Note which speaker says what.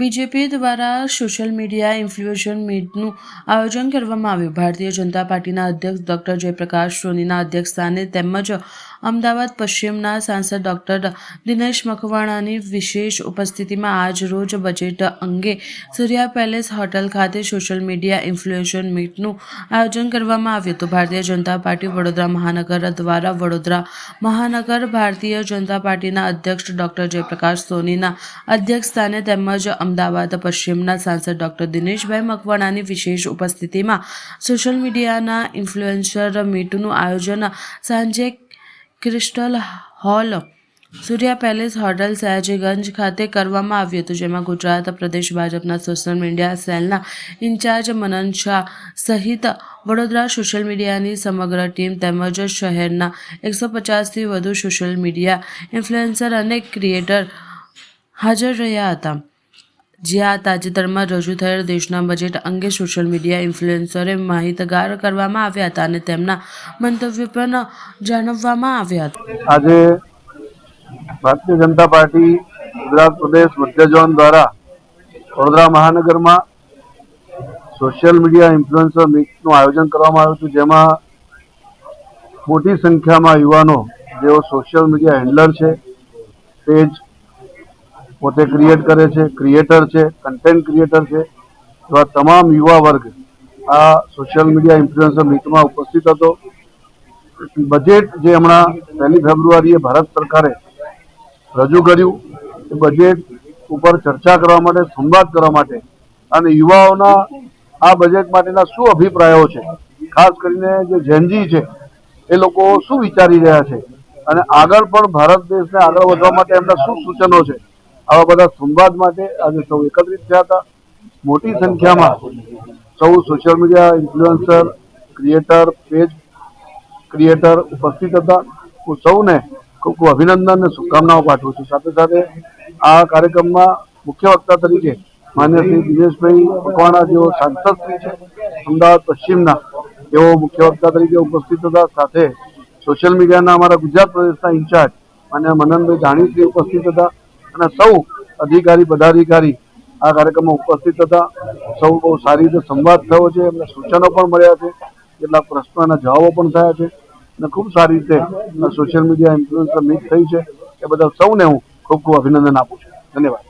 Speaker 1: BJP દ્વારા social media influencer મીટનું આયોજન કરવામાં આવ્યું. ભારતીય જનતા પાર્ટીના અધ્યક્ષ ડોક્ટર જયપ્રકાશ સોનીના અધ્યક્ષસ્થાને તેમજ અમદાવાદ પશ્ચિમના સાંસદ ડોક્ટર દિનેશ મકવાણાની વિશેષ ઉપસ્થિતિમાં આજ રોજ બજેટ અંગે સૂર્યા પેલેસ હોટલ ખાતે સોશિયલ મીડિયા ઇન્ફ્લુએશન મીટનું આયોજન કરવામાં આવ્યું હતું. ભારતીય જનતા પાર્ટી વડોદરા મહાનગર દ્વારા વડોદરા મહાનગર ભારતીય જનતા પાર્ટીના અધ્યક્ષ ડોક્ટર જયપ્રકાશ સોનીના અધ્યક્ષસ્થાને તેમજ અમદાવાદ પશ્ચિમના સાંસદ ડોક્ટર દિનેશભાઈ મકવાણાની વિશેષ ઉપસ્થિતિમાં સોશિયલ મીડિયાના ઇન્ફ્લુએન્સર મીટનું આયોજન સાંજે crystal hall Surya palace hotel Sayajiganj ખાતે કરવામાં આવ્યું હતું, જેમાં ગુજરાત પ્રદેશ ભાજપના સોશિયલ મીડિયા સેલના ઇન્ચાર્જ મનન શાહ સહિત વડોદરા સોશિયલ મીડિયાની સમગ્ર ટીમ તેમજ શહેરના એકસો પચાસથી વધુ સોશિયલ મીડિયા ઇન્ફ્લુએન્સર અને ક્રિએટર હાજર રહ્યા હતા. જ્યાં તાજેતરમાં રજૂ થયેલ દેશના બજેટ અંગે સોશિયલ મીડિયા ઇન્ફ્લુએન્સરે માહિતગાર કરવામાં આવ્યા હતા અને તેમના મંતવ્ય પણ જાણવવામાં આવ્યા હતા.
Speaker 2: આજે ભારતીય જનતા પાર્ટી ગુજરાત પ્રદેશ મધ્ય ઝોન દ્વારા વડોદરા મહાનગરમાં સોશિયલ મીડિયા ઇન્ફ્લુએન્સર મીટનું આયોજન કરવામાં આવ્યું હતું, જેમાં મોટી સંખ્યામાં યુવાનો, જેઓ સોશિયલ મીડિયા હેન્ડલર છે પેજ પોતે ક્રિએટ કરે છે ક્રિએટર છે કન્ટેન્ટ ક્રિએટર છે. એવા તમામ યુવા વર્ગ આ સોશિયલ મીડિયા ઇન્ફ્લુએન્સર મીટમાં ઉપસ્થિત હતો. બજેટ જે હમણાં પહેલી ફેબ્રુઆરીએ ભારત સરકારે રજૂ કર્યું, એ બજેટ ઉપર ચર્ચા કરવા માટે, સંવાદ કરવા માટે અને યુવાઓના આ બજેટ માટેના શું અભિપ્રાયો છે? ખાસ કરીને જે જેનજી છે, એ લોકો શું વિચારી રહ્યા છે? અને આગળ પણ ભારત દેશને આગળ વધવા માટે એમના શું સૂચનો છે? આવા બધા સંવાદ માટે આજે સૌ એકત્રિત થયા હતા. મોટી સંખ્યામાં સૌ social media influencer creator page creator ઉપસ્થિત હતા. હું સૌને ખૂબ ખૂબ અભિનંદન અને શુભકામનાઓ પાઠવું છું. સાથે સાથે આ કાર્યક્રમમાં મુખ્ય વક્તા તરીકે માન્ય શ્રી દિનેશભાઈ મકવાણા જેઓ સાંસદ શ્રી છે, અમદાવાદ પશ્ચિમના તેઓ મુખ્ય વક્તા તરીકે ઉપસ્થિત હતા. સાથે સોશિયલ મીડિયાના અમારા ગુજરાત પ્રદેશના ઇન્ચાર્જ માન્ય મનનભાઈ જાણીશ્રી ઉપસ્થિત હતા. અને સૌ અધિકારી, પદાધિકારી આ કાર્યક્રમમાં ઉપસ્થિત હતા. સૌ બહુ સારી રીતે સંવાદ થયો છે, એમને સૂચનો પણ મળ્યા છે, કેટલાક પ્રશ્નોના જવાબો પણ થયા છે અને ખૂબ સારી રીતે સોશિયલ મીડિયા ઇન્ફ્લુઅન્સર મીટ થઈ છે. એ બદલ સૌને હું ખૂબ ખૂબ અભિનંદન આપું છું. ધન્યવાદ.